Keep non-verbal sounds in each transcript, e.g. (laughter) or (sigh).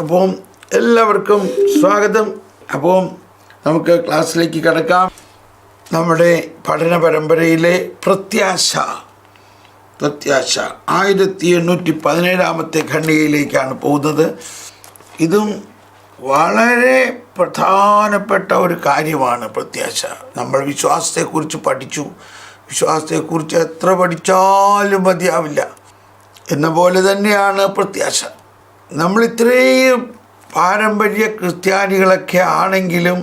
അപ്പോൾ എല്ലാവർക്കും സ്വാഗതം. അപ്പോൾ നമുക്ക് ക്ലാസ്സിലേക്ക് കിടക്കാം. നമ്മുടെ പഠന പരമ്പരയിലെ പ്രത്യാശ. പ്രത്യാശ. ആയിരത്തി എണ്ണൂറ്റി പതിനേഴാമത്തെ ഖണ്ഡികയിലേക്കാണ് പോകുന്നത്. ഇതും വളരെ പ്രധാനപ്പെട്ട ഒരു കാര്യമാണ് പ്രത്യാശ. നമ്മൾ വിശ്വാസത്തെക്കുറിച്ച് പഠിച്ചു. വിശ്വാസത്തെക്കുറിച്ച് എത്ര പഠിച്ചാലും മതിയാവില്ല. എന്ന പോലെ തന്നെയാണ് പ്രത്യാശ. നമ്മൾ ഇത്രയും പാരമ്പര്യ ക്രിസ്ത്യാനികളൊക്കെ ആണെങ്കിലും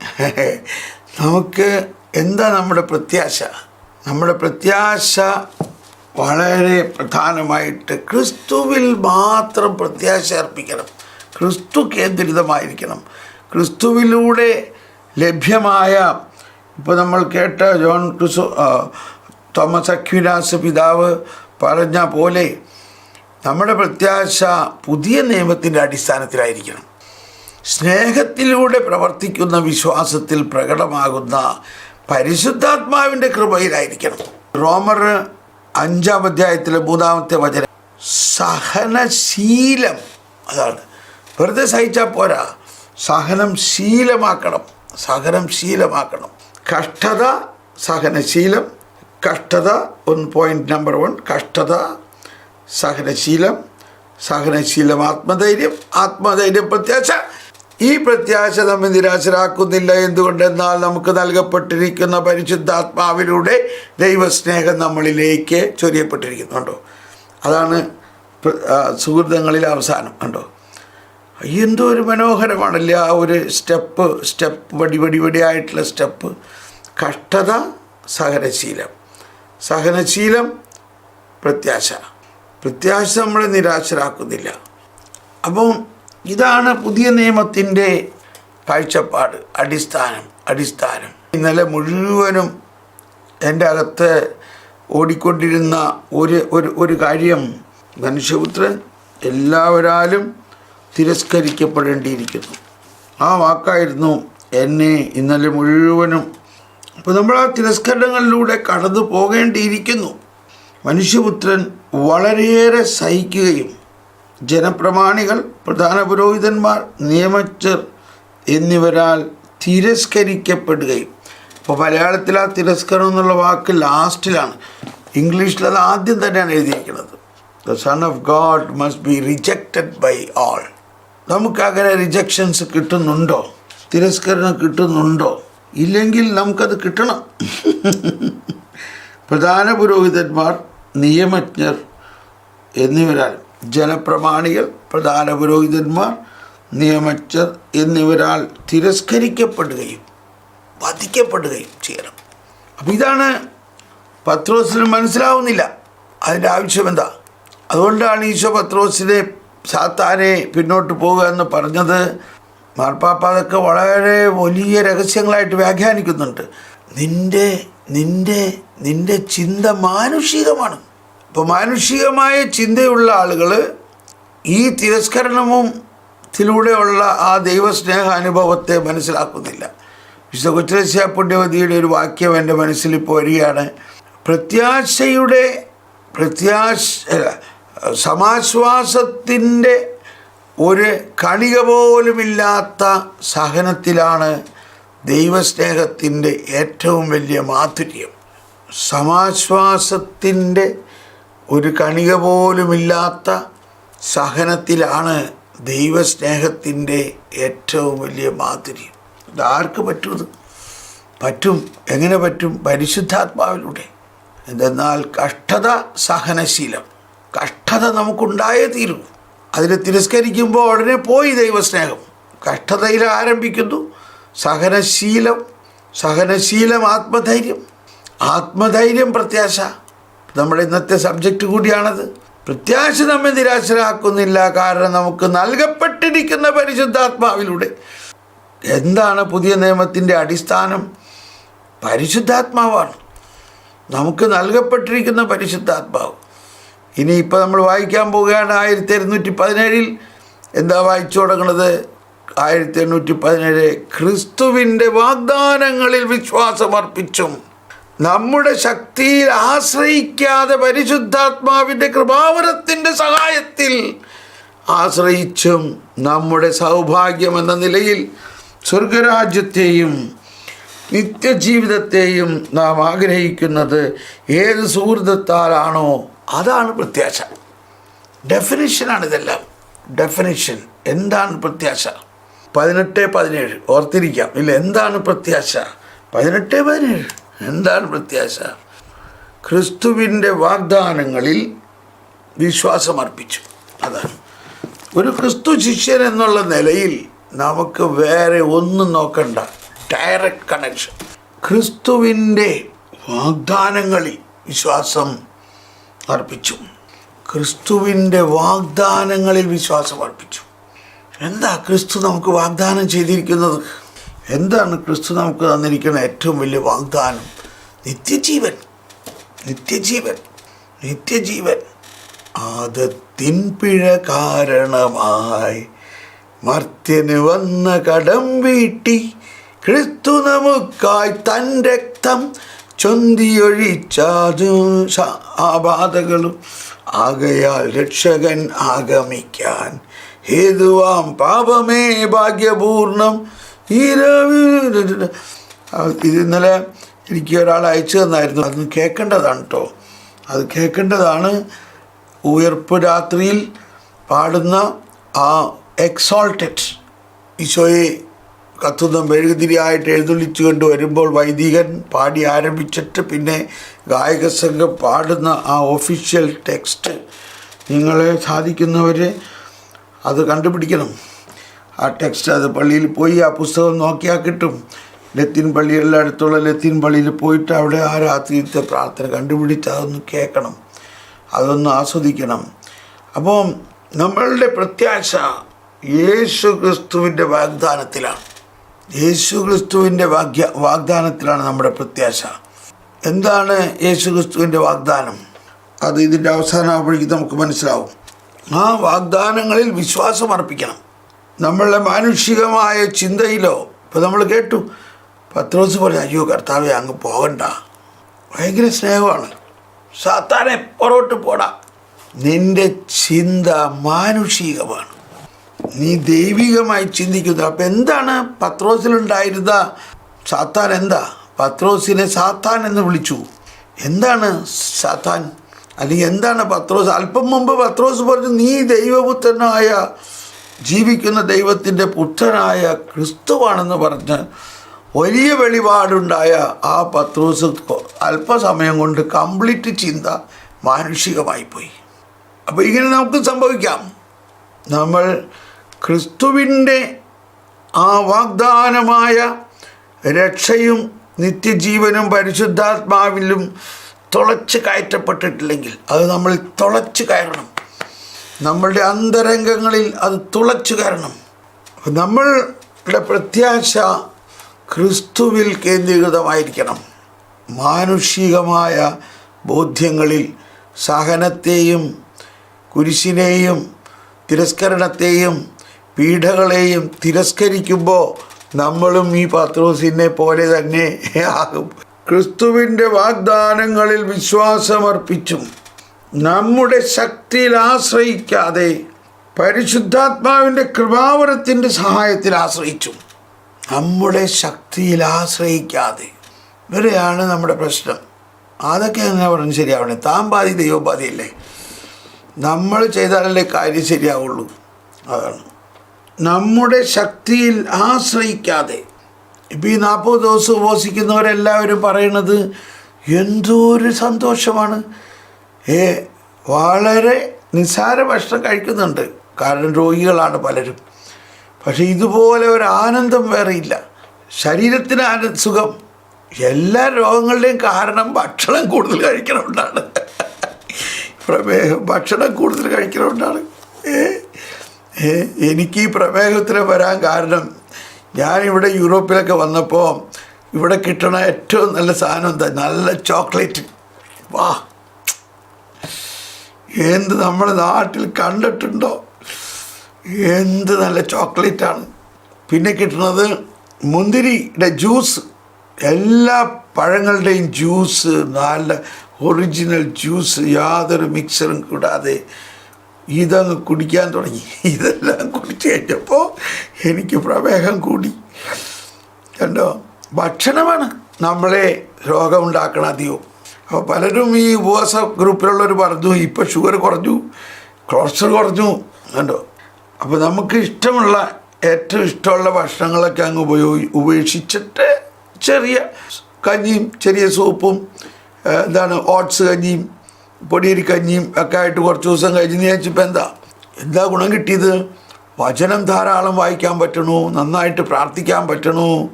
(laughs) നമുക്ക് എന്താ നമ്മുടെ പ്രത്യാശ? നമ്മുടെ പ്രത്യാശ വളരെ പ്രധാനമായിട്ട് ക്രിസ്തുവിൽ മാത്രം പ്രത്യാശ അർപ്പിക്കണം. ക്രിസ്തു കേന്ദ്രിതമായിരിക്കണം. ക്രിസ്തുവിലൂടെ ലഭ്യമായ ഇപ്പോൾ നമ്മൾ കേട്ട ജോൺ ക്രിസു തോമസ് അക്വിനാസ് പിതാവ് പറഞ്ഞ പോലെ നമ്മുടെ പ്രത്യാശ പുതിയ നിയമത്തിന്റെ അടിസ്ഥാനത്തിലായിരിക്കണം. സ്നേഹത്തിലൂടെ പ്രവർത്തിക്കുന്ന വിശ്വാസത്തിൽ പ്രകടമാകുന്ന പരിശുദ്ധാത്മാവിന്റെ കൃപയിലായിരിക്കണം. റോമർ അഞ്ചാം അധ്യായത്തിലെ മൂന്നാമത്തെ വചനം സഹനശീലം അതാണ്. വെറുതെ സഹിച്ചാൽ പോരാ. സഹനം ശീലമാക്കണം. സഹനം ശീലമാക്കണം. കഷ്ടത സഹനശീലം. കഷ്ടത ഒന്ന് പോയിന്റ് നമ്പർ വൺ കഷ്ടത സഹനശീലം സഹനശീലം ആത്മധൈര്യം ആത്മധൈര്യം പ്രത്യാശ. ഈ പ്രത്യാശ നമ്മെ നിരാശരാക്കുന്നില്ല. എന്തുകൊണ്ടെന്നാൽ നമുക്ക് നൽകപ്പെട്ടിരിക്കുന്ന പരിശുദ്ധാത്മാവിലൂടെ ദൈവസ്നേഹം നമ്മളിലേക്ക് ചൊരിയപ്പെട്ടിരിക്കുന്നുണ്ടോ? അതാണ് സുഹൃതങ്ങളിൽ അവസാനം കണ്ടോ? എന്തോ ഒരു മനോഹരമാണല്ലേ ആ ഒരു സ്റ്റെപ്പ് സ്റ്റെപ്പ് വടി വടി സ്റ്റെപ്പ്. കഷ്ടത സഹനശീലം. സഹനശീലം പ്രത്യാശ. പ്രത്യാശ നമ്മളെ നിരാശരാക്കുന്നില്ല. അപ്പം ഇതാണ് പുതിയ നിയമത്തിന്റെ കാഴ്ചപ്പാട്. അടിസ്ഥാനം അടിസ്ഥാനം. ഇന്നലെ മുഴുവനും എന്റെ അകത്ത് ഓടിക്കൊണ്ടിരുന്ന ഒരു ഒരു ഒരു കാര്യം മനുഷ്യപുത്രൻ എല്ലാവരാലും തിരസ്കരിക്കപ്പെടേണ്ടിയിരിക്കുന്നു. ആ വാക്കായിരുന്നു എന്നെ ഇന്നലെ മുഴുവനും അപ്പോൾ നമ്മൾ ആ തിരസ്കരണങ്ങളിലൂടെ കടന്നു പോകേണ്ടിയിരിക്കുന്നു മനുഷ്യപുത്രൻ വളരെയേറെ സഹിക്കുകയും ജനപ്രമാണികൾ പ്രധാന പുരോഹിതന്മാർ നിയമജ്ഞർ എന്നിവരാൽ തിരസ്കരിക്കപ്പെടുകയും. ഇപ്പോൾ മലയാളത്തിൽ ആ തിരസ്കരണം എന്നുള്ള വാക്ക് ലാസ്റ്റിലാണ്. ഇംഗ്ലീഷിൽ അത് ആദ്യം തന്നെയാണ് എഴുതിയിരിക്കുന്നത്. The son of God must be rejected by all നമുക്കങ്ങനെ റിജക്ഷൻസ് കിട്ടുന്നുണ്ടോ? തിരസ്കരണം കിട്ടുന്നുണ്ടോ? ഇല്ലെങ്കിൽ നമുക്കത് കിട്ടണം. (laughs) പ്രധാന പുരോഹിതന്മാർ നിയമജ്ഞർ എന്നിവരാൽ ജനപ്രമാണികൾ പ്രധാന പുരോഹിതന്മാർ നിയമജ്ഞർ എന്നിവരാൽ തിരസ്കരിക്കപ്പെടുകയും വധിക്കപ്പെടുകയും ചെയ്യണം. അപ്പം ഇതാണ് പത്രോസിന് മനസ്സിലാവുന്നില്ല. അതിന്റെ ആവശ്യം എന്താ? അതുകൊണ്ടാണ് ഈശോ പത്രോസിനെ സാത്താനെ പിന്നോട്ട് പോകുക എന്ന് പറഞ്ഞത്. മാർപ്പാപ്പ അതൊക്കെ വളരെ വലിയ രഹസ്യങ്ങളായിട്ട് വ്യാഖ്യാനിക്കുന്നുണ്ട്. നിന്റെ നിന്റെ നിന്റെ ചിന്ത മാനുഷികമാണ്. അപ്പോൾ മാനുഷികമായ ചിന്തയുള്ള ആളുകൾ ഈ തിരസ്കരണവും ത്തിലൂടെയുള്ള ആ ദൈവസ്നേഹ അനുഭവത്തെ മനസ്സിലാക്കുന്നില്ല. വിശുദ്ധ കൊച്ചരസ്യ പുണ്യവതിയുടെ ഒരു വാക്യം എന്റെ മനസ്സിൽ ഇപ്പോൾ വരികയാണ്. പ്രത്യാശയുടെ പ്രത്യാശ സമാശ്വാസത്തിന്റെ ഒരു കണിക പോലുമില്ലാത്ത സഹനത്തിലാണ് ദൈവസ്നേഹത്തിന്റെ ഏറ്റവും വലിയ മാധുര്യം. സമാശ്വാസത്തിന്റെ ഒരു കണിക പോലുമില്ലാത്ത സഹനത്തിലാണ് ദൈവസ്നേഹത്തിന്റെ ഏറ്റവും വലിയ മാധുര്യം. ഇതാർക്ക് പറ്റുന്നത്? പറ്റും. എങ്ങനെ പറ്റും? പരിശുദ്ധാത്മാവിലൂടെ. എന്തെന്നാൽ കഷ്ടത സഹനശീലം. കഷ്ടത നമുക്കുണ്ടായേ തീരൂ. അതിനെ തിരസ്കരിക്കുമ്പോൾ ഉടനെ പോയി ദൈവസ്നേഹം. കഷ്ടതയിൽ ആരംഭിക്കുന്നു. സഹനശീലം സഹനശീലം ആത്മധൈര്യം. ആത്മധൈര്യം പ്രത്യാശ. നമ്മുടെ ഇന്നത്തെ സബ്ജക്റ്റ് കൂടിയാണത്. പ്രത്യാശ നമ്മെ നിരാശരാക്കുന്നില്ല. കാരണം നമുക്ക് നൽകപ്പെട്ടിരിക്കുന്ന പരിശുദ്ധാത്മാവിലൂടെ. എന്താണ് പുതിയ നിയമത്തിന്റെ അടിസ്ഥാനം? പരിശുദ്ധാത്മാവാണ്. നമുക്ക് നൽകപ്പെട്ടിരിക്കുന്ന പരിശുദ്ധാത്മാവ്. ഇനി ഇപ്പോൾ നമ്മൾ വായിക്കാൻ പോവുകയാണ് ആയിരത്തി എഴുന്നൂറ്റി പതിനേഴിൽ. എന്താ വായിച്ചു തുടങ്ങുന്നത് ആയിരത്തി എണ്ണൂറ്റി പതിനേഴ് ക്രിസ്തുവിന്റെ വാഗ്ദാനങ്ങളിൽ വിശ്വാസമർപ്പിച്ചും നമ്മുടെ ശക്തിയിൽ ആശ്രയിക്കാതെ പരിശുദ്ധാത്മാവിന്റെ കൃപാവരത്തിന്റെ സഹായത്തിൽ ആശ്രയിച്ചും നമ്മുടെ സൗഭാഗ്യം എന്ന നിലയിൽ സ്വർഗരാജ്യത്തെയും നിത്യജീവിതത്തെയും നാം ആഗ്രഹിക്കുന്നത് ഏത് സുഹൃത്തത്താലാണോ അതാണ് പ്രത്യാശ. ഡെഫിനിഷനാണ് ഇതെല്ലാം. ഡെഫിനിഷൻ എന്താണ് പ്രത്യാശ? പതിനെട്ട് പതിനേഴ്. ഓർത്തിരിക്കാം. ഇല്ല എന്താണ് പ്രത്യാശ? പതിനെട്ട് പതിനേഴ്. എന്താണ് പ്രത്യാശ? ക്രിസ്തുവിന്റെ വാഗ്ദാനങ്ങളിൽ വിശ്വാസമർപ്പിച്ചു. അതാണ്. ഒരു ക്രിസ്തു ശിഷ്യൻ എന്നുള്ള നിലയിൽ നമുക്ക് വേറെ ഒന്നും നോക്കണ്ട. ഡയറക്റ്റ് കണക്ഷൻ ക്രിസ്തുവിന്റെ വാഗ്ദാനങ്ങളിൽ വിശ്വാസം അർപ്പിച്ചു. ക്രിസ്തുവിന്റെ വാഗ്ദാനങ്ങളിൽ വിശ്വാസം അർപ്പിച്ചു. എന്താ ക്രിസ്തു നമുക്ക് വാഗ്ദാനം ചെയ്തിരിക്കുന്നത്? എന്താണ് ക്രിസ്തു നമുക്ക് തന്നിരിക്കുന്ന ഏറ്റവും വലിയ വാഗ്ദാനം? നിത്യജീവൻ. നിത്യജീവൻ. നിത്യജീവൻ. അത് തിൻപിഴ കാരണമായി മർത്യന് വന്ന കടം വീട്ടി ക്രിസ്തു നമുക്കായി തൻ രക്തം ചൊന്തിയൊഴിച്ചാതു ബാധകളും ആകയാൽ രക്ഷകൻ ആഗമിക്കാൻ ഹേതുവാം പാപമേ ഭാഗ്യപൂർണം. ഇന്നലെ എനിക്ക് ഒരാൾ അയച്ചു തന്നായിരുന്നു. അത് കേൾക്കേണ്ടതാണ് കേട്ടോ അത് കേൾക്കേണ്ടതാണ്. ഉയർപ്പ് രാത്രിയിൽ പാടുന്ന ആ എക്സോൾട്ടഡ് ഈശോയെ കത്തുന്ന മെഴുകുതിരിയായിട്ട് എഴുന്നള്ളിച്ചു കൊണ്ട് വരുമ്പോൾ വൈദികൻ പാടി ആരംഭിച്ചിട്ട് പിന്നെ ഗായക സംഘം പാടുന്ന ആ ഒഫീഷ്യൽ ടെക്സ്റ്റ് നിങ്ങളെ സാധിക്കുന്നവർ അത് കണ്ടുപിടിക്കണം. ആ ടെക്സ്റ്റ് അത് പള്ളിയിൽ പോയി ആ പുസ്തകം നോക്കിയാൽ കിട്ടും. ലത്തീൻ പള്ളികളിലെ അടുത്തുള്ള ലത്തീൻ പള്ളിയിൽ പോയിട്ട് അവിടെ ആ രാത്രിയിലത്തെ പ്രാർത്ഥന കണ്ടുപിടിച്ച് അതൊന്ന് കേൾക്കണം. അതൊന്ന് ആസ്വദിക്കണം. അപ്പോൾ നമ്മളുടെ പ്രത്യാശ യേശു ക്രിസ്തുവിന്റെ വാഗ്ദാനത്തിലാണ്. യേശു ക്രിസ്തുവിന്റെ വാഗ്യ വാഗ്ദാനത്തിലാണ് നമ്മുടെ പ്രത്യാശ. എന്താണ് യേശു ക്രിസ്തുവിന്റെ വാഗ്ദാനം? അത് ഇതിന്റെ അവസാനമാകുമ്പോഴേക്കും നമുക്ക് മനസ്സിലാവും. ആ വാഗ്ദാനങ്ങളിൽ വിശ്വാസം അർപ്പിക്കണം നമ്മളുടെ മാനുഷികമായ ചിന്തയിലോ ഇപ്പോൾ നമ്മൾ കേട്ടു പത്രോസ് പറഞ്ഞു അയ്യോ കർത്താവെ അങ്ങ് പോകണ്ട. ഭയങ്കര സ്നേഹമാണ്. സാത്താനെ പുറകോട്ട് പോടാ. നിന്റെ ചിന്ത മാനുഷികമാണ്. നീ ദൈവികമായി ചിന്തിക്കുന്നു. അപ്പം എന്താണ് പത്രോസിലുണ്ടായിരുന്ന സാത്താൻ എന്താ? പത്രോസിനെ സാത്താൻ എന്ന് വിളിച്ചു. എന്താണ് സാത്താൻ അല്ലെങ്കിൽ എന്താണ് പത്രോസ്? അല്പം മുമ്പ് പത്രോസ് പറഞ്ഞു നീ ദൈവപുത്രനായ ജീവിക്കുന്ന ദൈവത്തിന്റെ പുത്രനായ ക്രിസ്തുവാണെന്ന് പറഞ്ഞ് വലിയ വെളിപാടുണ്ടായ ആ പത്രോസ് അല്പസമയം കൊണ്ട് കംപ്ലീറ്റ് ചിന്ത മാനുഷികമായി പോയി അപ്പോൾ ഇങ്ങനെ നമുക്ക് സംഭവിക്കാം. നമ്മൾ ക്രിസ്തുവിന്റെ ആ വാഗ്ദാനമായ രക്ഷയും നിത്യജീവനും പരിശുദ്ധാത്മാവിലും തുളച്ച് കയറ്റപ്പെട്ടിട്ടില്ലെങ്കിൽ അത് നമ്മൾ തുളച്ച് കയറണം. നമ്മളുടെ അന്തരംഗങ്ങളിൽ അത് തുളച്ചു കയറണം. നമ്മളുടെ പ്രത്യാശ ക്രിസ്തുവിൽ കേന്ദ്രീകൃതമായിരിക്കണം. മാനുഷികമായ ബോധ്യങ്ങളിൽ സഹനത്തെയും കുരിശിനെയും തിരസ്കരണത്തെയും പീഡകളെയും തിരസ്കരിക്കുമ്പോൾ നമ്മളും ഈ പത്രോസിനെ പോലെ തന്നെ ആകും. ക്രിസ്തുവിന്റെ വാഗ്ദാനങ്ങളിൽ വിശ്വാസമർപ്പിച്ചും നമ്മുടെ ശക്തിയിൽ ആശ്രയിക്കാതെ പരിശുദ്ധാത്മാവിന്റെ കൃപാവരത്തിന്റെ സഹായത്തിൽ ആശ്രയിച്ചും നമ്മുടെ ശക്തിയിൽ ആശ്രയിക്കാതെ. ഇവരെയാണ് നമ്മുടെ പ്രശ്നം. അതൊക്കെ എങ്ങനെ പറഞ്ഞു ശരിയാവണേ. താൻ ബാധി ദൈവബാധയല്ലേ നമ്മൾ ചെയ്താലല്ലേ കാര്യം ശരിയാവുള്ളൂ. അതാണ്. നമ്മുടെ ശക്തിയിൽ ആശ്രയിക്കാതെ ഇപ്പം ഈ നാൽപ്പത് ദിവസം ഉപവസിക്കുന്നവരെല്ലാവരും പറയണത് എന്തോ ഒരു സന്തോഷമാണ്. ഏ വളരെ നിസ്സാര ഭക്ഷണം കഴിക്കുന്നുണ്ട്. കാരണം രോഗികളാണ് പലരും. പക്ഷെ ഇതുപോലെ ഒരു ആനന്ദം വേറെയില്ല. ശരീരത്തിന് ആന സുഖം. എല്ലാ രോഗങ്ങളുടെയും കാരണം ഭക്ഷണം കൂടുതൽ കഴിക്കണമുണ്ടാണ് പ്രമേഹം ഭക്ഷണം കൂടുതൽ കഴിക്കണമുണ്ടാണ് ഏ, എനിക്ക് ഈ പ്രമേഹത്തിന് വരാൻ കാരണം ഞാനിവിടെ യൂറോപ്പിലൊക്കെ വന്നപ്പോൾ ഇവിടെ കിട്ടണ ഏറ്റവും നല്ല സാധനം എന്താ? നല്ല ചോക്ലേറ്റ്. വാ. എന്ത് നമ്മുടെ നാട്ടിൽ കണ്ടിട്ടുണ്ടോ? എന്ത് നല്ല ചോക്ലേറ്റാണ്. പിന്നെ കിട്ടുന്നത് മുന്തിരിയുടെ ജ്യൂസ്. എല്ലാ പഴങ്ങളുടെയും ജ്യൂസ് നല്ല ഒറിജിനൽ ജ്യൂസ് യാതൊരു മിക്സറും കൂടാതെ ഇതങ്ങ് കുടിക്കാൻ തുടങ്ങി. ഇതെല്ലാം കുടിച്ചു കഴിഞ്ഞപ്പോൾ എനിക്ക് പ്രമേഹം കൂടി. കണ്ടോ? ഭക്ഷണമാണ് നമ്മളെ രോഗമുണ്ടാക്കണ അധികവും അപ്പോൾ പലരും ഈ ഉപവാസ ഗ്രൂപ്പിലുള്ളവർ പറഞ്ഞു ഇപ്പം ഷുഗർ കുറഞ്ഞു കൊളസ്ട്രോൾ കുറഞ്ഞു കണ്ടോ? അപ്പോൾ നമുക്ക് ഇഷ്ടമുള്ള ഏറ്റവും ഇഷ്ടമുള്ള ഭക്ഷണങ്ങളൊക്കെ അങ്ങ് ഉപയോഗി ഉപേക്ഷിച്ചിട്ട് ചെറിയ കഞ്ഞിയും ചെറിയ സൂപ്പും എന്താണ് ഓട്സ് കഞ്ഞിയും പൊടിയരി കഞ്ഞിയും ഒക്കെ ആയിട്ട് കുറച്ച് ദിവസം കഴിഞ്ഞ് വിചാരിച്ചപ്പോൾ എന്താ? എന്താ ഗുണം കിട്ടിയത്? വചനം ധാരാളം വായിക്കാൻ പറ്റണു നന്നായിട്ട് പ്രാർത്ഥിക്കാൻ പറ്റണു.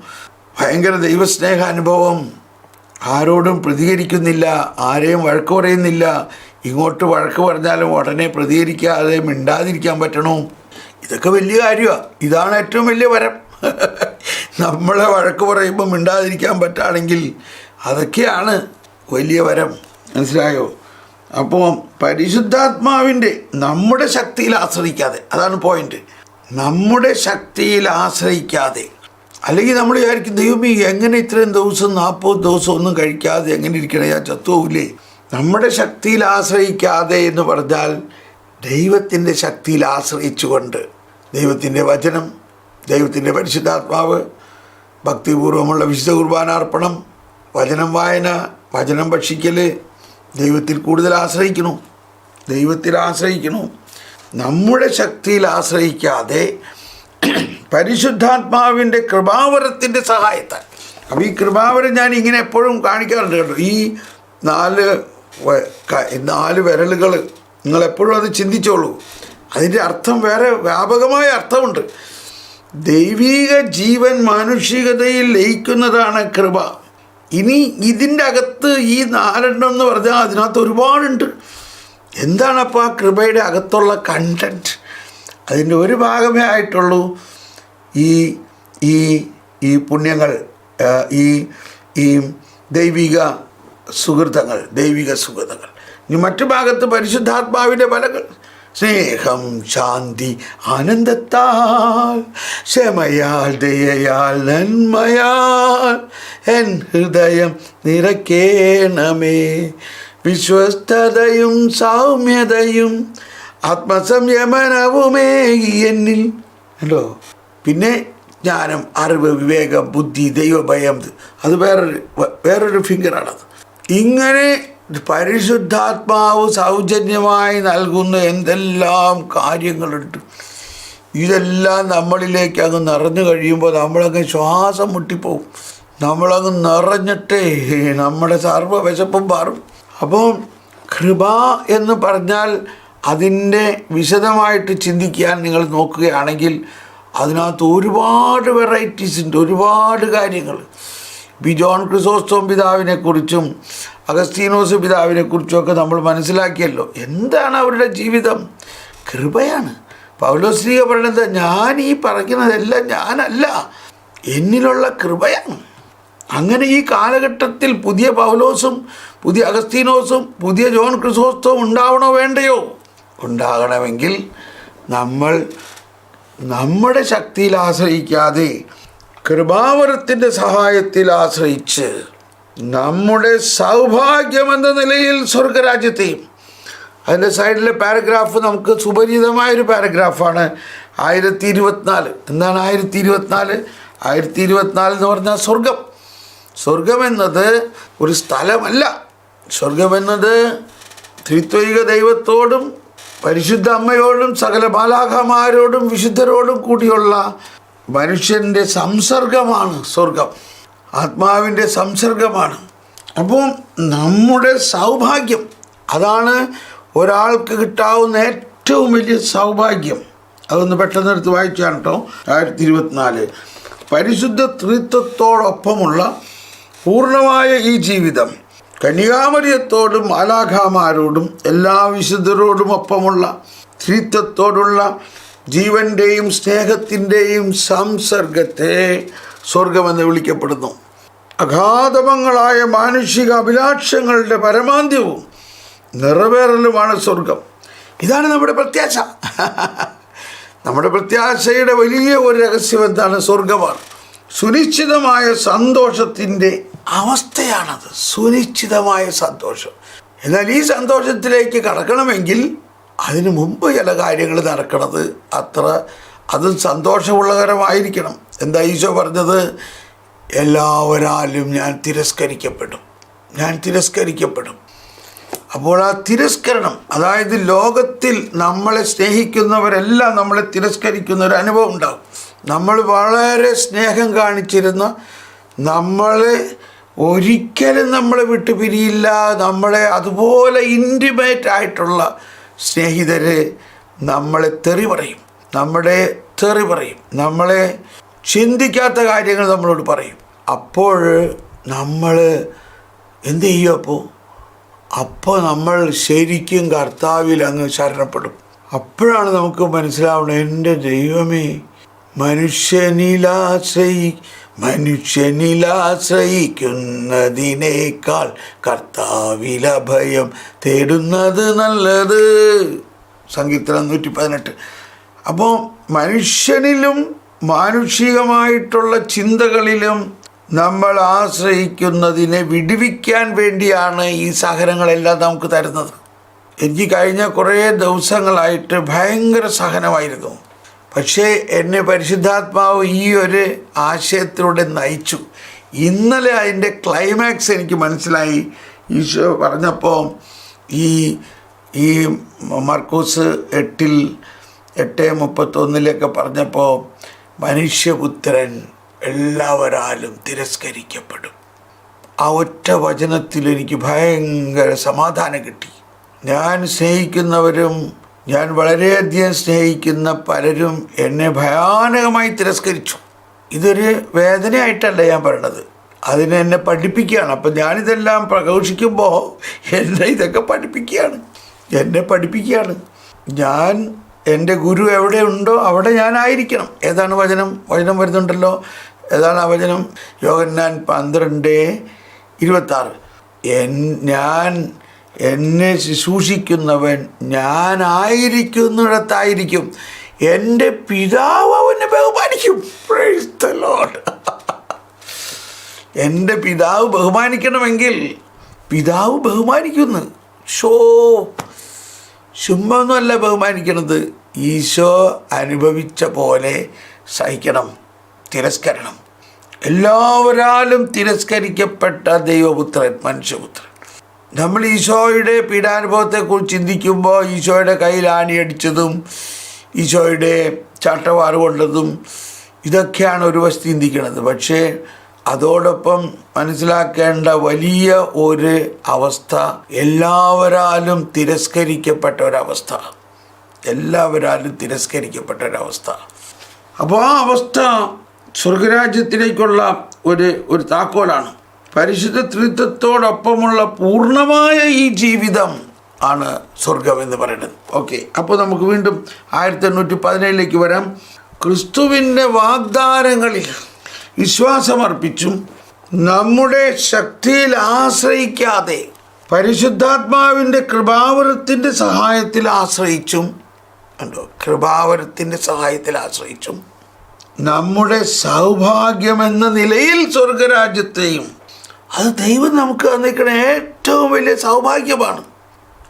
ഭയങ്കര ദൈവസ്നേഹ അനുഭവം. ആരോടും പ്രതികരിക്കുന്നില്ല ആരെയും വഴക്ക് പറയുന്നില്ല. ഇങ്ങോട്ട് വഴക്ക് പറഞ്ഞാലും ഉടനെ പ്രതികരിക്കാതെ മിണ്ടാതിരിക്കാൻ പറ്റണു. ഇതൊക്കെ വലിയ കാര്യമാണ് ഇതാണ് ഏറ്റവും വലിയ വരം. (laughs) നമ്മളെ വഴക്ക് പറയുമ്പോൾ മിണ്ടാതിരിക്കാൻ പറ്റുകയാണെങ്കിൽ അതൊക്കെയാണ് വലിയ വരം. മനസ്സിലായോ? അപ്പോൾ പരിശുദ്ധാത്മാവിന്റെ നമ്മുടെ ശക്തിയിൽ ആശ്രയിക്കാതെ അതാണ് പോയിന്റ് നമ്മുടെ ശക്തിയിൽ ആശ്രയിക്കാതെ. അല്ലെങ്കിൽ നമ്മൾ വിചാരിക്കും ദൈവമേ എങ്ങനെ ഇത്രയും ദിവസം നാൽപ്പത് ദിവസം ഒന്നും കഴിക്കാതെ എങ്ങനെ ഇരിക്കണേ? ഞാൻ ചത്തുവില്ലേ നമ്മുടെ ശക്തിയിൽ ആശ്രയിക്കാതെ എന്ന് പറഞ്ഞാൽ ദൈവത്തിന്റെ ശക്തിയിൽ ആശ്രയിച്ചുകൊണ്ട് ദൈവത്തിന്റെ വചനം ദൈവത്തിന്റെ പരിശുദ്ധാത്മാവ് ഭക്തിപൂർവമുള്ള വിശുദ്ധ കുർബാനാർപ്പണം വചനം വായന വചനം ഭക്ഷിക്കൽ ദൈവത്തിൽ കൂടുതൽ ആശ്രയിക്കണു? ദൈവത്തിൽ ആശ്രയിക്കണു? നമ്മുടെ ശക്തിയിൽ ആശ്രയിക്കാതെ പരിശുദ്ധാത്മാവിന്റെ കൃപാവരത്തിന്റെ സഹായത്താൽ. അപ്പോൾ ഈ കൃപാവരം ഞാൻ ഇങ്ങനെ എപ്പോഴും കാണിക്കാറുണ്ട് കേട്ടോ. ഈ നാല് നാല് വിരലുകൾ നിങ്ങൾ എപ്പോഴും അത് ചിന്തിച്ചോളൂ. അതിന്റെ അർത്ഥം വേറെ വ്യാപകമായ അർത്ഥമുണ്ട്. ദൈവീക ജീവൻ മാനുഷികതയിൽ ലയിക്കുന്നതാണ് കൃപ. ഇനി ഇതിന്റെ അകത്ത് ഈ നാലെണ്ണം എന്ന് പറഞ്ഞാൽ അതിനകത്ത് ഒരുപാടുണ്ട്. എന്താണപ്പോൾ ആ കൃപയുടെ അകത്തുള്ള കണ്ടന്റ് അതിന്റെ ഒരു ഭാഗമേ ആയിട്ടുള്ളൂ. ഈ ഈ ഈ പുണ്യങ്ങൾ ഈ ഈ ദൈവിക സുഹൃതങ്ങൾ ദൈവിക സുഹൃതങ്ങൾ. ഇനി മറ്റു ഭാഗത്ത് പരിശുദ്ധാത്മാവിന്റെ ഫലങ്ങൾ സ്നേഹം ശാന്തി ആനന്ദത്താൽ ക്ഷമയാൽ ദയയാൽ നന്മയാൽ എൻ ഹൃദയം നിറക്കേണമേ വിശ്വസ്തതയും സൗമ്യതയും ആത്മസംയമനവുമേ എന്നിൽ. ഹലോ പിന്നെ ജ്ഞാനം അറിവ് വിവേകം ബുദ്ധി ദൈവഭയം അത് വേറൊരു വേറൊരു ഫിംഗറാണത് ഇങ്ങനെ പരിശുദ്ധാത്മാവ് സൗജന്യമായി നൽകുന്ന എന്തെല്ലാം കാര്യങ്ങളുണ്ട്. ഇതെല്ലാം നമ്മളിലേക്ക് അങ്ങ് നിറഞ്ഞു കഴിയുമ്പോൾ നമ്മളങ്ങ് ശ്വാസം മുട്ടിപ്പോവും. നമ്മളങ്ങ് നിറഞ്ഞിട്ടേ നമ്മുടെ സർവ വിശപ്പും മാറും. അപ്പോൾ കൃപ എന്ന് പറഞ്ഞാൽ അതിന്റെ വിശദമായിട്ട് ചിന്തിക്കാൻ നിങ്ങൾ നോക്കുകയാണെങ്കിൽ അതിനകത്ത് ഒരുപാട് വെറൈറ്റീസ് ഉണ്ട് ഒരുപാട് കാര്യങ്ങൾ. ബി ജോൺ ക്രിസോസ്റ്റോം പിതാവിനെക്കുറിച്ചും അഗസ്റ്റീനോസ് പിതാവിനെക്കുറിച്ചും ഒക്കെ നമ്മൾ മനസ്സിലാക്കിയല്ലോ. എന്താണ് അവരുടെ ജീവിതം? കൃപയാണ്. പൗലോസ്ലീഗ പറയണത് ഞാൻ ഈ പറയുന്നതെല്ലാം ഞാനല്ല. എന്നിലുള്ള കൃപയാണ്. അങ്ങനെ ഈ കാലഘട്ടത്തിൽ പുതിയ പൗലോസും പുതിയ അഗസ്തീനോസും പുതിയ ജോൺ ക്രിസോസ്തവും ഉണ്ടാവണോ വേണ്ടയോ? ഉണ്ടാകണമെങ്കിൽ നമ്മൾ നമ്മുടെ ശക്തിയിൽ ആശ്രയിക്കാതെ കൃപാവരത്തിന്റെ സഹായത്തിൽ ആശ്രയിച്ച് നമ്മുടെ സൗഭാഗ്യമെന്ന നിലയിൽ സ്വർഗരാജ്യത്തെയും. അതിന്റെ സൈഡിലെ പാരഗ്രാഫ് നമുക്ക് സുപരിചിതമായൊരു പാരഗ്രാഫാണ്. ആയിരത്തി ഇരുപത്തിനാല് എന്താണ് ആയിരത്തി ഇരുപത്തിനാല് ആയിരത്തി ഇരുപത്തിനാല് എന്ന് പറഞ്ഞാൽ സ്വർഗം. സ്വർഗമെന്നത് ഒരു സ്ഥലമല്ല. സ്വർഗമെന്നത് ത്രിത്വൈക ദൈവത്തോടും പരിശുദ്ധ അമ്മയോടും സകല ബാലാഖമാരോടും വിശുദ്ധരോടും കൂടിയുള്ള മനുഷ്യന്റെ സംസർഗമാണ് സ്വർഗം. ആത്മാവിന്റെ സംസർഗമാണ്. അപ്പോൾ നമ്മുടെ സൗഭാഗ്യം അതാണ് ഒരാൾക്ക് കിട്ടാവുന്ന ഏറ്റവും വലിയ സൗഭാഗ്യം. അതൊന്ന് പെട്ടെന്ന് എടുത്ത് വായിച്ചാണ് കേട്ടോ ആയിരത്തി ഇരുപത്തിനാല് പരിശുദ്ധ ത്രിത്വത്തോടൊപ്പമുള്ള പൂർണമായ ഈ ജീവിതം കന്യാമരിയത്തോടും മാലാഖാമാരോടും എല്ലാ വിശുദ്ധരോടും ഒപ്പമുള്ള ത്രിത്വത്തോടുള്ള ജീവന്റെയും സ്നേഹത്തിന്റെയും സംസർഗത്തെ സ്വർഗമെന്ന് വിളിക്കപ്പെടുന്നു. അഗാധമങ്ങളായ മാനുഷിക അഭിലാഷങ്ങളുടെ പരമാന്ത്യവും നിറവേറലുമാണ് സ്വർഗം. ഇതാണ് നമ്മുടെ പ്രത്യാശ. നമ്മുടെ പ്രത്യാശയുടെ വലിയ ഒരു രഹസ്യം എന്താണ്? സ്വർഗമാണ്. സുനിശ്ചിതമായ സന്തോഷത്തിന്റെ അവസ്ഥയാണത്. സുനിശ്ചിതമായ സന്തോഷം. എന്നാൽ ഈ സന്തോഷത്തിലേക്ക് കടക്കണമെങ്കിൽ അതിനു മുമ്പ് ചില കാര്യങ്ങൾ നടക്കണത് അത്ര അതും സന്തോഷമുള്ളകരമായിരിക്കണം. എന്താ ഈശോ പറഞ്ഞത്? എല്ലാവരാലും ഞാൻ തിരസ്കരിക്കപ്പെടും. ഞാൻ തിരസ്കരിക്കപ്പെടും. അപ്പോൾ ആ തിരസ്കരണം അതായത് ലോകത്തിൽ നമ്മളെ സ്നേഹിക്കുന്നവരെല്ലാം നമ്മളെ തിരസ്കരിക്കുന്ന ഒരു അനുഭവം ഉണ്ടാകും നമ്മൾ വളരെ സ്നേഹം കാണിച്ചിരുന്ന നമ്മളെ ഒരിക്കലും നമ്മളെ വിട്ടു പിരിയില്ല. നമ്മളെ അതുപോലെ ഇന്റിമേറ്റ് ആയിട്ടുള്ള സ്നേഹിതരെ നമ്മളെ തെറി പറയും. നമ്മുടെ തെറി പറയും. നമ്മളെ ചിന്തിക്കാത്ത കാര്യങ്ങൾ നമ്മളോട് പറയും. അപ്പോൾ നമ്മൾ എന്ത് ചെയ്യും അപ്പോൾ അപ്പോൾ നമ്മൾ ശരിക്കും കർത്താവിൽ അങ്ങ് ശരണപ്പെടും. അപ്പോഴാണ് നമുക്ക് മനസ്സിലാവുന്നത് എന്റെ ദൈവമേ മനുഷ്യനിലാശ്രയി മനുഷ്യനിലാശ്രയിക്കുന്നതിനേക്കാൾ കർത്താവില ഭയം തേടുന്നത് നല്ലത്. സംഗീതം നൂറ്റി പതിനെട്ട് അപ്പോൾ മനുഷ്യനിലും മാനുഷികമായിട്ടുള്ള ചിന്തകളിലും നമ്മൾ ആശ്രയിക്കുന്നതിനെ വിടുവിക്കാൻ വേണ്ടിയാണ് ഈ സഹനങ്ങളെല്ലാം നമുക്ക് തരുന്നത്. എനിക്ക് കഴിഞ്ഞ കുറേ ദിവസങ്ങളായിട്ട് ഭയങ്കര സഹനമായിരുന്നു. പക്ഷേ എന്നെ പരിശുദ്ധാത്മാവ് ഈ ഒരു ആശയത്തിലൂടെ നയിച്ചു. ഇന്നലെ അതിന്റെ ക്ലൈമാക്സ് എനിക്ക് മനസ്സിലായി. ഈശോ പറഞ്ഞപ്പോൾ ഈ ഈ മർക്കൂസ് എട്ടിൽ എട്ട് മുപ്പത്തൊന്നിലൊക്കെ പറഞ്ഞപ്പോൾ മനുഷ്യപുത്രൻ എല്ലാവരാലും തിരസ്കരിക്കപ്പെടും. ആ ഒറ്റ വചനത്തിൽ എനിക്ക് ഭയങ്കര സമാധാനം കിട്ടി. ഞാൻ സ്നേഹിക്കുന്നവരും ഞാൻ വളരെയധികം സ്നേഹിക്കുന്ന പലരും എന്നെ ഭയാനകമായി തിരസ്കരിച്ചു. ഇതൊരു വേദനയായിട്ടല്ല ഞാൻ പറയണത്. അതിനെ എന്നെ പഠിപ്പിക്കുകയാണ്. അപ്പം ഞാനിതെല്ലാം പ്രഘോഷിക്കുമ്പോൾ എന്നെ ഇതൊക്കെ പഠിപ്പിക്കുകയാണ്. എന്നെ പഠിപ്പിക്കുകയാണ്. ഞാൻ എന്റെ ഗുരു എവിടെയുണ്ടോ അവിടെ ഞാനായിരിക്കണം. ഏതാണ് വചനം? വചനം വരുന്നുണ്ടല്ലോ. ഏതാണ് ആ വചനം? യോഗന്നാൻ പന്ത്രണ്ട് ഇരുപത്താറ്. എൻ ഞാൻ എന്നെ ശുശ്രൂഷിക്കുന്നവൻ ഞാനായിരിക്കുന്നിടത്തായിരിക്കും. എന്റെ പിതാവ് അവനെ ബഹുമാനിക്കും. എന്റെ പിതാവ് ബഹുമാനിക്കണമെങ്കിൽ പിതാവ് ബഹുമാനിക്കുന്നു. ഷോ ചുമ്മാ ഒന്നുമല്ല ബഹുമാനിക്കണത്. ഈശോ അനുഭവിച്ച പോലെ സഹിക്കണം തിരസ്കരണം എല്ലാവരാലും തിരസ്കരിക്കപ്പെട്ട ദൈവപുത്രൻ മനുഷ്യപുത്രൻ. നമ്മൾ ഈശോയുടെ പീഡാനുഭവത്തെക്കുറിച്ച് ചിന്തിക്കുമ്പോൾ ഈശോയുടെ കയ്യിൽ ആണിയടിച്ചതും ഈശോയുടെ ചാട്ടവാറ് കൊണ്ടതും ഇതൊക്കെയാണ് ഒരു വശത്ത് ചിന്തിക്കുന്നത്. പക്ഷേ അതോടൊപ്പം മനസ്സിലാക്കേണ്ട വലിയ ഒരു അവസ്ഥ എല്ലാവരാലും തിരസ്കരിക്കപ്പെട്ട ഒരവസ്ഥ എല്ലാവരാലും തിരസ്കരിക്കപ്പെട്ട ഒരവസ്ഥ അപ്പോൾ ആ അവസ്ഥ സ്വർഗരാജ്യത്തിലേക്കുള്ള ഒരു ഒരു താക്കോലാണ്. പരിശുദ്ധ ത്രിത്വത്തോടൊപ്പമുള്ള പൂർണമായ ഈ ജീവിതം ആണ് സ്വർഗം എന്ന് പറയുന്നത്. ഓക്കെ അപ്പോൾ നമുക്ക് വീണ്ടും ആയിരത്തി എണ്ണൂറ്റി പതിനേഴിലേക്ക് വരാം. ക്രിസ്തുവിന്റെ വാഗ്ദാനങ്ങളിൽ വിശ്വാസമർപ്പിച്ചും നമ്മുടെ ശക്തിയിൽ ആശ്രയിക്കാതെ പരിശുദ്ധാത്മാവിന്റെ കൃപാവരത്തിന്റെ സഹായത്തിൽ ആശ്രയിച്ചും കണ്ടോ കൃപാവരത്തിന്റെ സഹായത്തിൽ ആശ്രയിച്ചും നമ്മുടെ സൗഭാഗ്യമെന്ന നിലയിൽ സ്വർഗരാജ്യത്തെയും അത് ദൈവം നമുക്ക് തന്നിരിക്കുന്ന ഏറ്റവും വലിയ സൗഭാഗ്യമാണ്.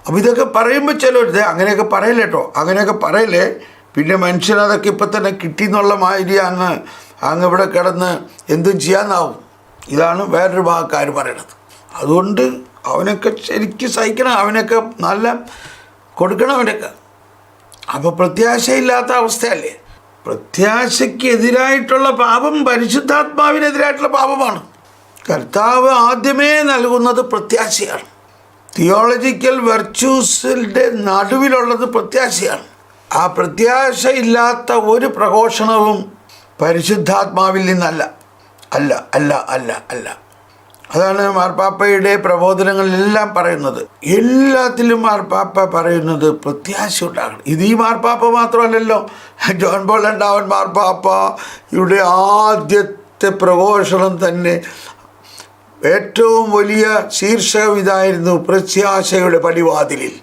അപ്പോൾ ഇതൊക്കെ പറയുമ്പോൾ ചിലർ "ദേ, അങ്ങനെയൊക്കെ പറയല്ലേ കേട്ടോ അങ്ങനെയൊക്കെ പറയല്ലേ? പിന്നെ മനുഷ്യനതൊക്കെ ഇപ്പം തന്നെ കിട്ടിയെന്നുള്ള മാതിരി അങ്ങ് അങ്ങ് ഇവിടെ കിടന്ന് എന്തും ചെയ്യാന്നാവും. ഇതാണ് വേറൊരു ഭാഗക്കാർ പറയണത്. അതുകൊണ്ട് അവനൊക്കെ ശരിക്കും സഹിക്കണം അവനൊക്കെ നല്ല കൊടുക്കണം അവനൊക്കെ. അപ്പോൾ പ്രത്യാശയില്ലാത്ത അവസ്ഥയല്ലേ? പ്രത്യാശയ്ക്കെതിരായിട്ടുള്ള പാപം പരിശുദ്ധാത്മാവിനെതിരായിട്ടുള്ള പാപമാണ്. കർത്താവ് ആദ്യമേ നൽകുന്നത് പ്രത്യാശയാണ്. തിയോളജിക്കൽ വെർച്യൂസിന്റെ നടുവിലുള്ളത് പ്രത്യാശയാണ്. ആ പ്രത്യാശയില്ലാത്ത ഒരു പ്രഘോഷണവും പരിശുദ്ധാത്മാവിൽ നിന്നല്ല. അല്ല അല്ല അല്ല അല്ല. അതാണ് മാർപ്പാപ്പയുടെ പ്രബോധനങ്ങളിലെല്ലാം പറയുന്നത്. എല്ലാത്തിലും മാർപ്പാപ്പ പറയുന്നത് പ്രത്യാശ ഉണ്ടാകണം. ഇത് ഈ മാർപ്പാപ്പ മാത്രമല്ലല്ലോ. ജോൺ പോൾ രണ്ടാവൻ മാർപ്പാപ്പ ഇവിടെ ആദ്യത്തെ പ്രഘോഷണം തന്നെ ഏറ്റവും വലിയ ശീർഷകം ഇതായിരുന്നു പ്രത്യാശയുടെ പടിവാതിലിൽ.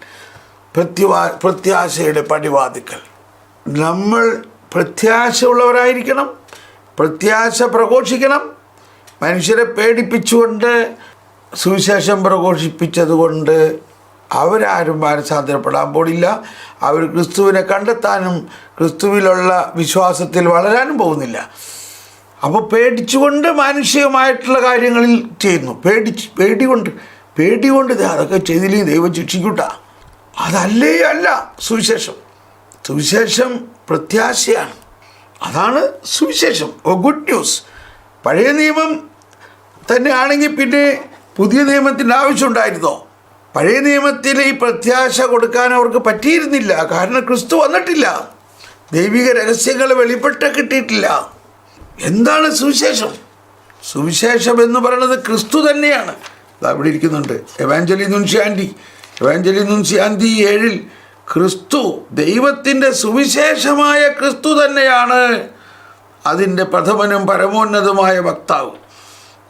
പ്രത്യവാ പ്രത്യാശയുടെ പടിവാതിക്കൽ നമ്മൾ പ്രത്യാശ ഉള്ളവരായിരിക്കണം പ്രത്യാശ പ്രഘോഷിക്കണം. മനുഷ്യരെ പേടിപ്പിച്ചുകൊണ്ട് സുവിശേഷം പ്രഘോഷിപ്പിച്ചതുകൊണ്ട് അവരാരും മാനസാന്തരപ്പെടാൻ പോടില്ല അവർ ക്രിസ്തുവിനെ കണ്ടെത്താനും ക്രിസ്തുവിലുള്ള വിശ്വാസത്തിൽ വളരാനും പോകുന്നില്ല. അപ്പോൾ പേടിച്ചുകൊണ്ട് മാനുഷികമായിട്ടുള്ള കാര്യങ്ങളിൽ ചെയ്യുന്നു. പേടിച്ച് പേടി കൊണ്ട് പേടി കൊണ്ട് അതൊക്കെ ചെയ്തില്ലെങ്കിൽ ദൈവം ശിക്ഷിക്കൂട്ട. അതല്ലേ അല്ല സുവിശേഷം. സുവിശേഷം പ്രത്യാശയാണ്. അതാണ് സുവിശേഷം. Oh good news. പഴയ നിയമം തന്നെയാണെങ്കിൽ പിന്നെ പുതിയ നിയമത്തിന്റെ ആവശ്യമുണ്ടായിരുന്നോ? പഴയ നിയമത്തിൽ ഈ പ്രത്യാശ കൊടുക്കാൻ അവർക്ക് പറ്റിയിരുന്നില്ല. കാരണം ക്രിസ്തു വന്നിട്ടില്ല. ദൈവിക രഹസ്യങ്ങൾ വെളിപ്പെട്ട് കിട്ടിയിട്ടില്ല. എന്താണ് സുവിശേഷം? സുവിശേഷം എന്ന് പറയുന്നത് ക്രിസ്തു തന്നെയാണ്. അവിടെ ഇരിക്കുന്നുണ്ട്. എവാഞ്ചലി നുൻഷ്യാന്റി എവാഞ്ചലി നുൻഷ്യാന്റി ഏഴിൽ ക്രിസ്തു ദൈവത്തിന്റെ സുവിശേഷമായ ക്രിസ്തു തന്നെയാണ്. അതിന്റെ പ്രഥമനും പരമോന്നതമായ വക്താവ്.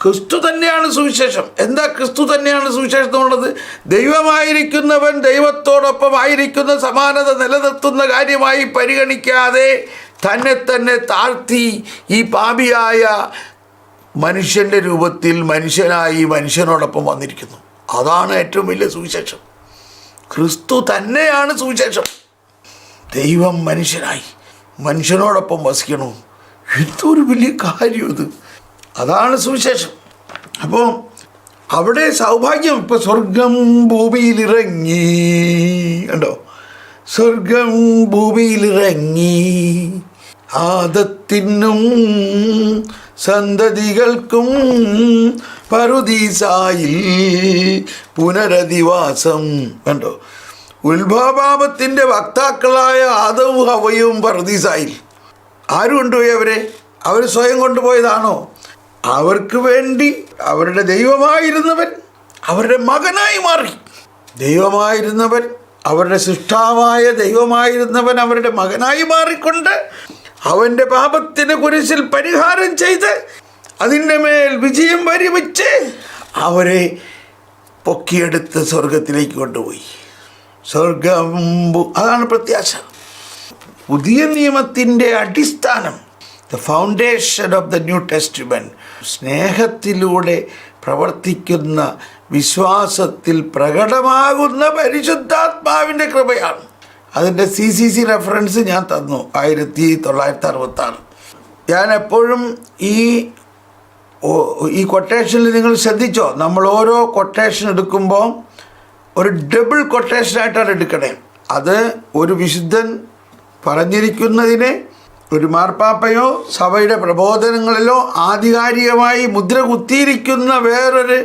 ക്രിസ്തു തന്നെയാണ് സുവിശേഷം. എന്താ ക്രിസ്തു തന്നെയാണ് സുവിശേഷം എന്നുള്ളത്? ദൈവമായിരിക്കുന്നവൻ ദൈവത്തോടൊപ്പം ആയിരിക്കുന്ന സമാനത നിലനിർത്തുന്ന കാര്യമായി പരിഗണിക്കാതെ തന്നെ തന്നെ താഴ്ത്തി ഈ പാപിയായ മനുഷ്യന്റെ രൂപത്തിൽ മനുഷ്യനായി മനുഷ്യനോടൊപ്പം വന്നിരിക്കുന്നു. അതാണ് ഏറ്റവും വലിയ സുവിശേഷം. ക്രിസ്തു തന്നെയാണ് സുവിശേഷം. ദൈവം മനുഷ്യനായി. മനുഷ്യനോടൊപ്പം വസിക്കണു. എന്തൊരു വലിയ കാര്യം ഇത്. അതാണ് സുവിശേഷം. അപ്പോൾ അവിടെ സൗഭാഗ്യം ഇപ്പം സ്വർഗം ഭൂമിയിലിറങ്ങി. കണ്ടോ? സ്വർഗം ഭൂമിയിലിറങ്ങി. ആദത്തിനും സന്തതികൾക്കും പറുദീസായിൽ പുനരധിവാസം. കണ്ടോ? ഉത്ഭവപാപത്തിന്റെ വക്താക്കളായ ആദവും ഹവയും പറുദീസായിൽ ആരും കൊണ്ടുപോയി അവരെ അവർ സ്വയം കൊണ്ടുപോയതാണോ? അവർക്ക് വേണ്ടി അവരുടെ ദൈവമായിരുന്നവൻ അവരുടെ മകനായി മാറി. ദൈവമായിരുന്നവൻ അവരുടെ സൃഷ്ടാവായ ദൈവമായിരുന്നവൻ അവരുടെ മകനായി മാറിക്കൊണ്ട് അവന്റെ പാപത്തിന് കുരിശിൽ പരിഹാരം ചെയ്ത് അതിന്റെ മേൽ വിജയം വരിവെച്ച് അവരെ പൊക്കിയെടുത്ത് സ്വർഗത്തിലേക്ക് കൊണ്ടുപോയി. സ്വർഗം അതാണ് പ്രത്യാശ. പുതിയ നിയമത്തിന്റെ അടിസ്ഥാനം the foundation of the new testament സ്നേഹത്തിലൂടെ പ്രവർത്തിക്കുന്ന വിശ്വാസത്തിൽ പ്രകടമാകുന്ന പരിശുദ്ധാത്മാവിന്റെ കൃപയാണ്. അതിന്റെ സി സി സി റെഫറൻസ് ഞാൻ തന്നു ആയിരത്തി തൊള്ളായിരത്തി അറുപത്താറ്. ഞാൻ എപ്പോഴും ഈ ഈ കൊട്ടേഷനിൽ നിങ്ങൾ ശ്രദ്ധിച്ചോ? നമ്മൾ ഓരോ കൊട്ടേഷൻ എടുക്കുമ്പോൾ ഒരു ഡബിൾ കൊട്ടേഷനായിട്ടാണ് എടുക്കണേ. അത് ഒരു വിശുദ്ധൻ പറഞ്ഞിരിക്കുന്നതിനെ ഒരു മാർപ്പാപ്പയോ സഭയുടെ പ്രബോധനങ്ങളിലോ ആധികാരികമായി മുദ്ര കുത്തിയിരിക്കുന്ന വേറൊരു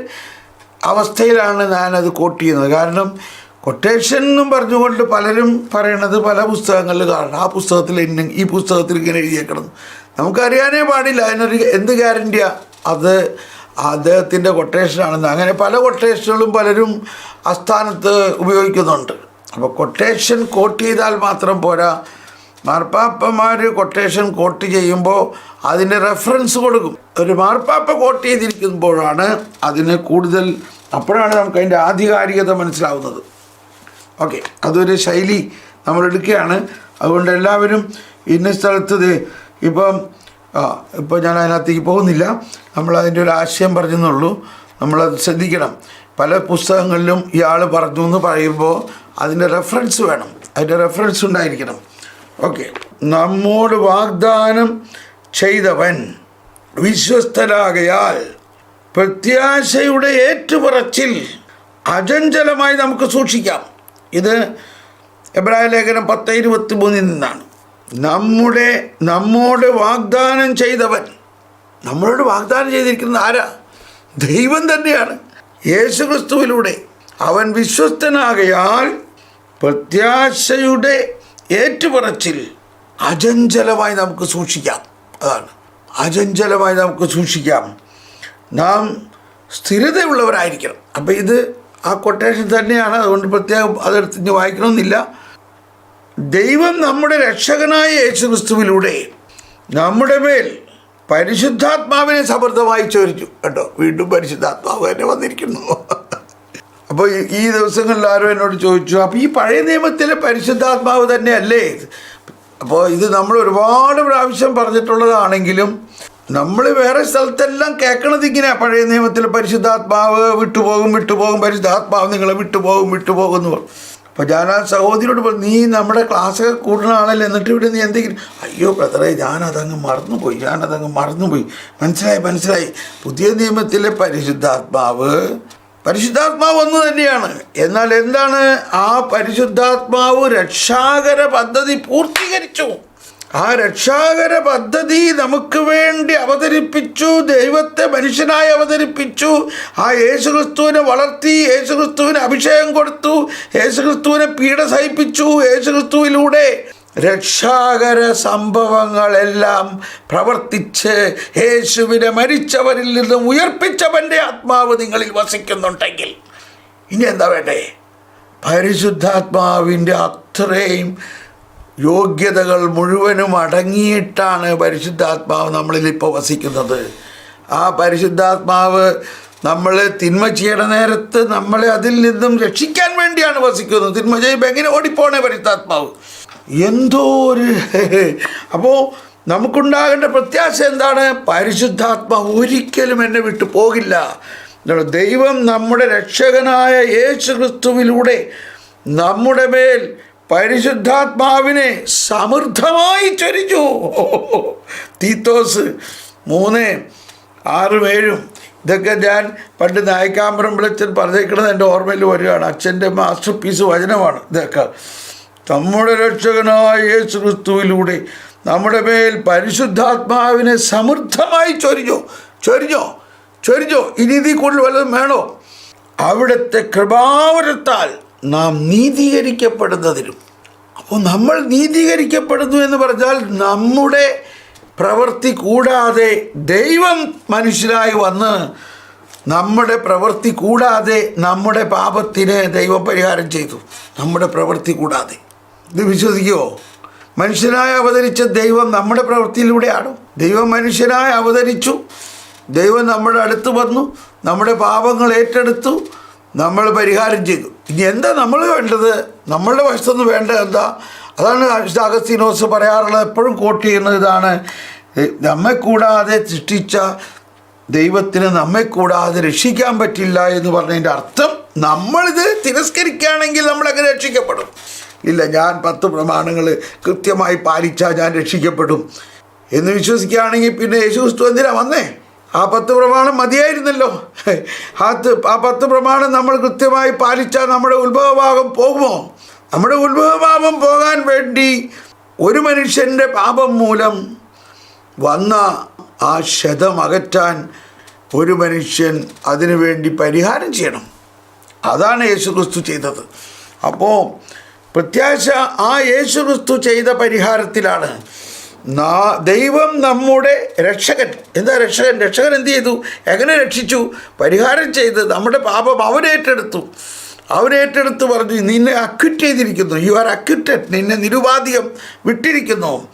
അവസ്ഥയിലാണ് ഞാനത് കോട്ട് ചെയ്യുന്നത്. കാരണം കൊട്ടേഷൻ എന്നും പറഞ്ഞുകൊണ്ട് പലരും പറയണത് പല പുസ്തകങ്ങളിൽ കാണണം ആ പുസ്തകത്തിൽ ഇന്ന ഈ പുസ്തകത്തിൽ ഇങ്ങനെ എഴുതിയേക്കണം നമുക്കറിയാനേ പാടില്ല. അതിനൊരു എന്ത് ഗ്യാരന്റിയാ അത് അദ്ദേഹത്തിന്റെ കൊട്ടേഷനാണെന്ന് അങ്ങനെ പല കൊട്ടേഷനുകളും പലരും ആസ്ഥാനത്ത് ഉപയോഗിക്കുന്നുണ്ട്. അപ്പോൾ കൊട്ടേഷൻ കോട്ട് ചെയ്താൽ മാത്രം പോരാ. മാർപ്പാപ്പന്മാർ കൊട്ടേഷൻ കോട്ട് ചെയ്യുമ്പോൾ അതിന്റെ റെഫറൻസ് കൊടുക്കും. ഒരു മാർപ്പാപ്പ കോട്ട് ചെയ്തിരിക്കുമ്പോഴാണ് അതിന് കൂടുതൽ അപ്പോഴാണ് നമുക്ക് അതിന്റെ ആധികാരികത മനസ്സിലാവുന്നത്. ഓക്കെ അതൊരു ശൈലി നമ്മൾ എടുക്കുകയാണ്. അതുകൊണ്ട് എല്ലാവരും ഇന്ന സ്ഥലത്ത് ഇപ്പം ഇപ്പോൾ ഞാൻ അതിനകത്തേക്ക് പോകുന്നില്ല. നമ്മൾ അതിന്റെ ഒരു ആശയം പറഞ്ഞെന്നുള്ളൂ. നമ്മളത് ശ്രദ്ധിക്കണം. പല പുസ്തകങ്ങളിലും ഇയാൾ പറഞ്ഞു എന്ന് പറയുമ്പോൾ അതിന്റെ റെഫറൻസ് വേണം. അതിന്റെ റെഫറൻസ് ഉണ്ടായിരിക്കണം. ഓക്കെ. നമ്മോട് വാഗ്ദാനം ചെയ്തവൻ വിശ്വസ്തരാകയാൽ പ്രത്യാശയുടെ ഏറ്റുപറച്ചിൽ അചഞ്ചലമായി നമുക്ക് സൂക്ഷിക്കാം. ഇത് എബ്രായ ലേഖനം പത്ത് ഇരുപത്തി മൂന്നിൽ നിന്നാണ്. നമ്മുടെ നമ്മോട് വാഗ്ദാനം ചെയ്തവൻ നമ്മളോട് വാഗ്ദാനം ചെയ്തിരിക്കുന്ന ആരാ? ദൈവം തന്നെയാണ്. യേശുക്രിസ്തുവിലൂടെ അവൻ വിശ്വസ്തനാകയാൽ പ്രത്യാശയുടെ ഏറ്റുപറച്ചിൽ അജഞ്ചലമായി നമുക്ക് സൂക്ഷിക്കാം. അതാണ്. അജഞ്ചലമായി നമുക്ക് സൂക്ഷിക്കാം. നാം സ്ഥിരതയുള്ളവരായിരിക്കണം. അപ്പം ഇത് ആ കൊട്ടേഷൻ തന്നെയാണ്. അതുകൊണ്ട് പ്രത്യേകം അതെടുത്ത് വായിക്കണമെന്നില്ല. ദൈവം നമ്മുടെ രക്ഷകനായ യേശു ക്രിസ്തുവിലൂടെ നമ്മുടെ മേൽ പരിശുദ്ധാത്മാവിനെ സമൃദ്ധമായി ചോദിച്ചു കേട്ടോ വീണ്ടും പരിശുദ്ധാത്മാവ് തന്നെ വന്നിരിക്കുന്നു. അപ്പോൾ ഈ- ദിവസങ്ങളിൽ ആരോ എന്നോട് ചോദിച്ചു അപ്പോൾ ഈ പഴയ നിയമത്തിലെ പരിശുദ്ധാത്മാവ് തന്നെയല്ലേ? അപ്പോൾ ഇത് നമ്മൾ ഒരുപാട് പ്രാവശ്യം പറഞ്ഞിട്ടുള്ളതാണെങ്കിലും നമ്മൾ വേറെ സ്ഥലത്തെല്ലാം കേൾക്കണത് ഇങ്ങനെ പഴയ നിയമത്തിൽ പരിശുദ്ധാത്മാവ് വിട്ടുപോകും വിട്ടുപോകും പരിശുദ്ധാത്മാവ് നിങ്ങളെ വിട്ടുപോകും വിട്ടുപോകും എന്ന് പറഞ്ഞു. അപ്പോൾ ഞാൻ ആ സഹോദരിയോട് പറഞ്ഞു നീ നമ്മുടെ ക്ലാസ്സൊക്കെ കൂടുന്ന ആളല്ലേ? എന്നിട്ട് ഇവിടെ നീ എന്തെങ്കിലും അയ്യോ ബ്രദറെ ഞാനതങ്ങ് മറന്നുപോയി ഞാനതങ്ങ് മറന്നുപോയി. മനസ്സിലായി മനസ്സിലായി. പുതിയ നിയമത്തിലെ പരിശുദ്ധാത്മാവ് പരിശുദ്ധാത്മാവ് ഒന്ന് തന്നെയാണ്. എന്നാൽ എന്താണ് ആ പരിശുദ്ധാത്മാവ് രക്ഷാകര പദ്ധതി പൂർത്തീകരിച്ചു. ആ രക്ഷാകര പദ്ധതി നമുക്ക് വേണ്ടി അവതരിപ്പിച്ചു ദൈവത്തെ മനുഷ്യനായി അവതരിപ്പിച്ചു. ആ യേശുക്രിസ്തുവിനെ വളർത്തി യേശുക്രിസ്തുവിന് അഭിഷേകം കൊടുത്തു യേശുക്രിസ്തുവിനെ പീഡ സഹിപ്പിച്ചു യേശുക്രിസ്തുവിലൂടെ രക്ഷാകര സംഭവങ്ങളെല്ലാം പ്രവർത്തിച്ച് യേശുവിനെ മരിച്ചവരിൽ നിന്നും ഉയർപ്പിച്ചവന്റെ ആത്മാവ് നിങ്ങളിൽ വസിക്കുന്നുണ്ടെങ്കിൽ ഇനി എന്താ വേണ്ടേ? പരിശുദ്ധാത്മാവിന്റെ അത്രയും യോഗ്യതകൾ മുഴുവനും അടങ്ങിയിട്ടാണ് പരിശുദ്ധാത്മാവ് നമ്മളിൽ ഇപ്പോൾ വസിക്കുന്നത്. ആ പരിശുദ്ധാത്മാവ് നമ്മൾ തിന്മ ചെയ്യണ നേരത്ത് നമ്മളെ അതിൽ നിന്നും രക്ഷിക്കാൻ വേണ്ടിയാണ് വസിക്കുന്നത്. തിന്മ ചെയ്യുമ്പോൾ എങ്ങനെ ഓടിപ്പോണേ പരിശുദ്ധാത്മാവ്? എന്തോ ഒരു (laughs) അപ്പോൾ നമുക്കുണ്ടാകേണ്ട പ്രത്യാശ എന്താണ്? പരിശുദ്ധാത്മ ഒരിക്കലും എന്നെ വിട്ടു പോകില്ല. ദൈവം നമ്മുടെ രക്ഷകനായ യേശു ക്രിസ്തുവിലൂടെ നമ്മുടെ മേൽ പരിശുദ്ധാത്മാവിനെ സമൃദ്ധമായി ചൊരിച്ചു. (laughs) തീത്തോസ് മൂന്ന് ആറും ഏഴും. ഇതൊക്കെ ഞാൻ പണ്ട് നായക്കാമ്പരം വിളിച്ചൻ പറഞ്ഞേക്കണത് എന്റെ ഓർമ്മയിൽ വരികയാണ്. അച്ഛന്റെ മാസ്റ്റർ പീസ് വചനമാണ് ഇതൊക്കെ. നമ്മുടെ രക്ഷകനായ യേശു ക്രിസ്തുവിലൂടെ നമ്മുടെ മേൽ പരിശുദ്ധാത്മാവിനെ സമൃദ്ധമായി ചൊരിഞ്ഞോ. ചൊരിഞ്ഞോ? ചൊരിഞ്ഞോ? ഇനി കൂടുതൽ വല്ലതും വേണോ? അവിടുത്തെ കൃപാവരത്താൽ നാം നീതീകരിക്കപ്പെടുന്നതിനും. അപ്പോൾ നമ്മൾ നീതീകരിക്കപ്പെടുന്നു എന്ന് പറഞ്ഞാൽ നമ്മുടെ പ്രവൃത്തി കൂടാതെ ദൈവം മനുഷ്യരായി വന്ന് നമ്മുടെ പ്രവൃത്തി കൂടാതെ നമ്മുടെ പാപത്തിന് ദൈവപരിഹാരം ചെയ്തു. നമ്മുടെ പ്രവൃത്തി കൂടാതെ. ഇത് വിശ്വസിക്കുമോ മനുഷ്യനായി അവതരിച്ച ദൈവം നമ്മുടെ പ്രവൃത്തിയിലൂടെയാണ്. ദൈവം മനുഷ്യനായി അവതരിച്ചു. ദൈവം നമ്മുടെ അടുത്ത് വന്നു നമ്മുടെ പാപങ്ങൾ ഏറ്റെടുത്തു നമ്മൾ പരിഹാരം ചെയ്തു. ഇനി എന്താ നമ്മൾ വേണ്ടത്? നമ്മളുടെ വശത്തുനിന്ന് വേണ്ടത് എന്താ? അതാണ് അഗസ്തീനോസ് പറയാറുള്ളത്. എപ്പോഴും കോട്ട് ചെയ്യുന്ന ഇതാണ്. "ഏ- നമ്മെ കൂടാതെ സൃഷ്ടിച്ച ദൈവത്തിന് നമ്മെ കൂടാതെ രക്ഷിക്കാൻ പറ്റില്ല എന്ന് പറഞ്ഞതിന്റെ അർത്ഥം നമ്മളിത് തിരസ്കരിക്കുകയാണെങ്കിൽ നമ്മളങ്ങനെ രക്ഷിക്കപ്പെടും? ഇല്ല ഞാൻ പത്ത് പ്രമാണങ്ങൾ കൃത്യമായി പാലിച്ചാൽ ഞാൻ രക്ഷിക്കപ്പെടും. എന്ന് വിശ്വസിക്കുകയാണെങ്കിൽ പിന്നെ യേശു ക്രിസ്തു എന്തിനാ വന്നേ? ആ പത്ത് പ്രമാണം മതിയായിരുന്നല്ലോ. ആ ത്- ആ പത്ത് പ്രമാണം നമ്മൾ കൃത്യമായി പാലിച്ചാൽ നമ്മുടെ ഉത്ഭവഭാഗം പോകുമോ? നമ്മുടെ ഉത്ഭവഭാവം പോകാൻ വേണ്ടി ഒരു മനുഷ്യന്റെ പാപം മൂലം വന്ന ആ ശതം അകറ്റാൻ ഒരു മനുഷ്യൻ അതിനു വേണ്ടി പരിഹാരം ചെയ്യണം. അതാണ് യേശു ക്രിസ്തു ചെയ്തത്. അപ്പോൾ പ്രത്യാശ ആ യേശു ക്രിസ്തു ചെയ്ത പരിഹാരത്തിലാണ്. ദൈവം നമ്മുടെ രക്ഷകൻ. എന്താ രക്ഷകൻ? രക്ഷകൻ എന്ത് ചെയ്തു? എങ്ങനെ രക്ഷിച്ചു? പരിഹാരം ചെയ്ത് നമ്മുടെ പാപം അവനേറ്റെടുത്തു അവനേറ്റെടുത്ത് പറഞ്ഞു നിന്നെ അക്വിറ്റ് ചെയ്തിരിക്കുന്നു. യു ആർ അക്വിറ്റഡ് നിന്നെ നിരുപാധികം വിട്ടിരിക്കുന്നു.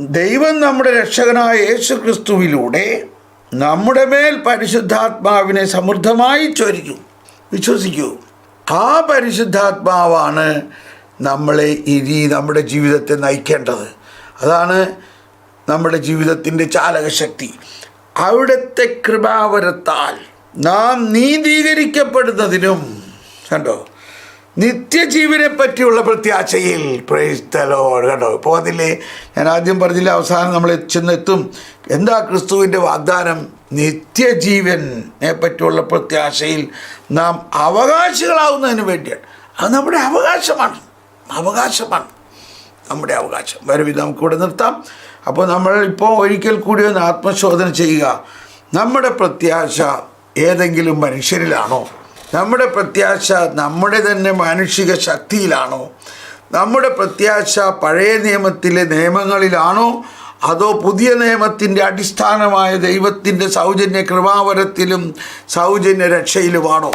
ദൈവം നമ്മുടെ രക്ഷകനായ യേശു ക്രിസ്തുവിലൂടെ നമ്മുടെ മേൽ പരിശുദ്ധാത്മാവിനെ സമൃദ്ധമായി ചൊരിഞ്ഞു. വിശ്വസിക്കൂ. ആ പരിശുദ്ധാത്മാവാണ് നമ്മളെ ഇനി നമ്മുടെ ജീവിതത്തെ നയിക്കേണ്ടത്. അതാണ് നമ്മുടെ ജീവിതത്തിന്റെ ചാലകശക്തി. അവിടുത്തെ കൃപാവരത്താൽ നാം നീതീകരിക്കപ്പെടുന്നതിനും കണ്ടോ? നിത്യജീവനെ പറ്റിയുള്ള പ്രത്യാശയിൽ പ്രേസ്തലോട് കേട്ടോ അതില്ലേ ഞാൻ ആദ്യം പറഞ്ഞില്ല അവസാനം നമ്മൾ ചെന്നെത്തും. എന്താ ക്രിസ്തുവിന്റെ വാഗ്ദാനം? നിത്യജീവനെ പറ്റിയുള്ള പ്രത്യാശയിൽ നാം അവകാശികളാവുന്നതിന് വേണ്ടിയാണ്. അത് നമ്മുടെ അവകാശമാണ്. അവകാശമാണ്. നമ്മുടെ അവകാശം. വരവി നമുക്കിവിടെ നിർത്താം. അപ്പോൾ നമ്മൾ ഇപ്പോൾ ഒരിക്കൽ കൂടി ഒന്ന് ആത്മശോധന ചെയ്യുക. നമ്മുടെ പ്രത്യാശ ഏതെങ്കിലും മനുഷ്യരിലാണോ? നമ്മുടെ പ്രത്യാശ നമ്മുടെ തന്നെ മാനുഷിക ശക്തിയിലാണോ? നമ്മുടെ പ്രത്യാശ പഴയ നിയമത്തിലെ നിയമങ്ങളിലാണോ? അതോ പുതിയ നിയമത്തിന്റെ അടിസ്ഥാനമായ ദൈവത്തിന്റെ സൗജന്യ കൃപാവരത്തിലും സൗജന്യ രക്ഷയിലുമാണോ?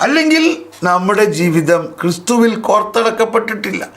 അല്ലെങ്കിൽ നമ്മുടെ ജീവിതം ക്രിസ്തുവിൽ കോർത്തിണക്കപ്പെട്ടിട്ടില്ല.